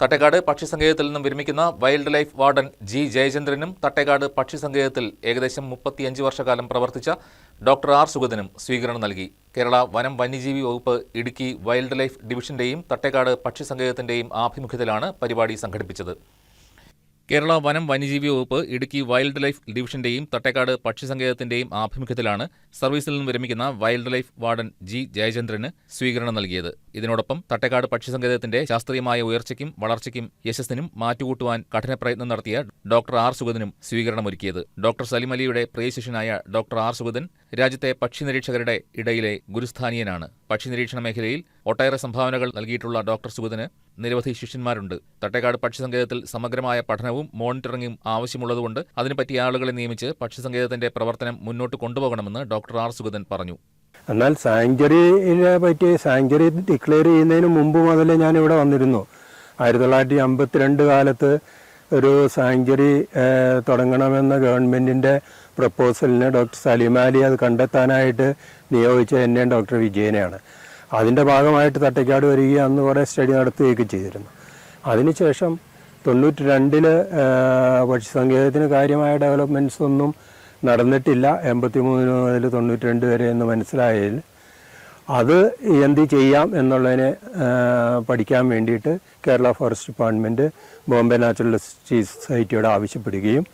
തട്ടേക്കാട് പക്ഷിസങ്കേതത്തിൽ നിന്നും വിരമിക്കുന്ന വൈൽഡ് ലൈഫ് വാർഡൻ ജി ജയചന്ദ്രനും തട്ടേക്കാട് പക്ഷിസങ്കേതത്തിൽ ഏകദേശം മുപ്പത്തിയഞ്ച് വർഷക്കാലം പ്രവർത്തിച്ച ഡോക്ടർ ആർ സുഗതനും സ്വീകരണം നൽകി. കേരള വനം വന്യജീവി വകുപ്പ് ഇടുക്കി വൈൽഡ് ലൈഫ് ഡിവിഷന്റെയും തട്ടേക്കാട് പക്ഷിസങ്കേതത്തിന്റെയും ആഭിമുഖ്യത്തിലാണ് പരിപാടി സംഘടിപ്പിച്ചത്. കേരള വനം വന്യജീവി വകുപ്പ് ഇടുക്കി വൈൽഡ് ലൈഫ് ഡിവിഷന്റെയും തട്ടേക്കാട് പക്ഷിസങ്കേതത്തിന്റെയും ആഭിമുഖ്യത്തിലാണ് സർവീസിൽ നിന്ന് വിരമിക്കുന്ന വൈൽഡ് ലൈഫ് വാർഡൻ ജി ജയചന്ദ്രന് സ്വീകരണം നൽകിയത്. ഇതിനോടൊപ്പം തട്ടേക്കാട് പക്ഷിസങ്കേതത്തിന്റെ ശാസ്ത്രീയമായ ഉയർച്ചയ്ക്കും വളർച്ചയ്ക്കും യശസ്സിനും മാറ്റുകൂട്ടുവാൻ കഠിനപ്രയത്നം നടത്തിയ ഡോക്ടർ ആർ സുഗതനും സ്വീകരണമൊരുക്കിയത്. ഡോക്ടർ സലിം അലിയുടെ പ്രിയ ഡോക്ടർ ആർ സുഗതൻ രാജ്യത്തെ പക്ഷി നിരീക്ഷകരുടെ ഇടയിലെ ഗുരുസ്ഥാനീയനാണ്. പക്ഷി നിരീക്ഷണ മേഖലയിൽ ഒട്ടേറെ സംഭാവനകൾ നൽകിയിട്ടുള്ള ഡോക്ടർ സുഗതന് നിരവധി ശിഷ്യന്മാരുണ്ട്. തട്ടേക്കാട് പക്ഷിസങ്കേതത്തിൽ സമഗ്രമായ പഠനവും മോണിറ്ററിംഗും ആവശ്യമുള്ളതുകൊണ്ട് അതിനുപറ്റിയ ആളുകളെ നിയമിച്ച് പക്ഷിസങ്കേതത്തിന്റെ പ്രവർത്തനം മുന്നോട്ട് കൊണ്ടുപോകണമെന്ന് ഡോക്ടർ ആർ സുഗതൻ പറഞ്ഞു. എന്നാൽ സാങ്ച്വറിയെ പറ്റി സാങ്ച്വറി ഡിക്ലെയർ ചെയ്യുന്നതിന് മുമ്പ് മുതലേ ഞാൻ ഇവിടെ വന്നിരുന്നു. ആയിരത്തി തൊള്ളായിരത്തി അമ്പത്തിരണ്ട് കാലത്ത് ഒരു സാങ്ച്വറി തുടങ്ങണമെന്ന ഗവൺമെന്റിന്റെ പ്രപ്പോസലിന് ഡോക്ടർ സലിമാലി അത് കണ്ടെത്താനായിട്ട് നിയോഗിച്ച എന്നെയും ഡോക്ടർ വിജയനെയാണ്. അതിന്റെ ഭാഗമായിട്ട് തട്ടയ്ക്കാട് വരികയും അന്ന് കുറേ സ്റ്റഡി നടത്തുകയൊക്കെ ചെയ്തിരുന്നു. അതിനുശേഷം തൊണ്ണൂറ്റി രണ്ടിൽ പക്ഷി സങ്കേതത്തിന് കാര്യമായ ഡെവലപ്മെന്റ്സ് ഒന്നും നടന്നിട്ടില്ല. എൺപത്തി മൂന്ന് മുതൽ തൊണ്ണൂറ്റി രണ്ട് വരെ എന്ന് മനസ്സിലായതിൽ അത് എന്ത് ചെയ്യാം എന്നുള്ളതിനെ പഠിക്കാൻ വേണ്ടിയിട്ട് Kerala forest department Bombay naturalist സൊസൈറ്റിയോട് ആവശ്യപ്പെടുകയും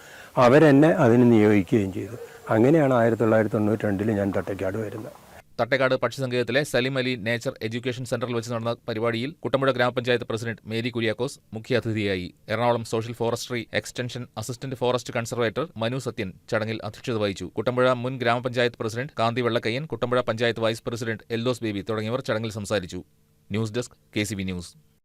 അവരെന്നെ അതിന് നിയോഗിക്കുകയും ചെയ്തു. അങ്ങനെയാണ് ആയിരത്തി തൊള്ളായിരത്തി തൊണ്ണൂറ്റി രണ്ടിൽ ഞാൻ തട്ടയ്ക്കാട് വരുന്നത്. തട്ടേക്കാട് പക്ഷിസങ്കേതത്തിലെ സലിം അലി നേച്ചർ എഡ്യൂക്കേഷൻ സെന്ററിൽ വെച്ച് നടന്ന പരിപാടിയിൽ കുട്ടമ്പുഴ ഗ്രാമപഞ്ചായത്ത് പ്രസിഡന്റ് മേരി കുര്യാക്കോസ് മുഖ്യാതിഥിയായി. Ernakulam social forestry extension assistant forest conservator Manu Sathyan ചടങ്ങിൽ അധ്യക്ഷത വഹിച്ചു. കുട്ടമ്പുഴ മുൻ ഗ്രാമപഞ്ചായത്ത് president Kanthi Vellakkayyan Kuttampuzha panchayat vice president Eldhose Baby തുടങ്ങിയവർ ചടങ്ങിൽ സംസാരിച്ചു. News desk K news.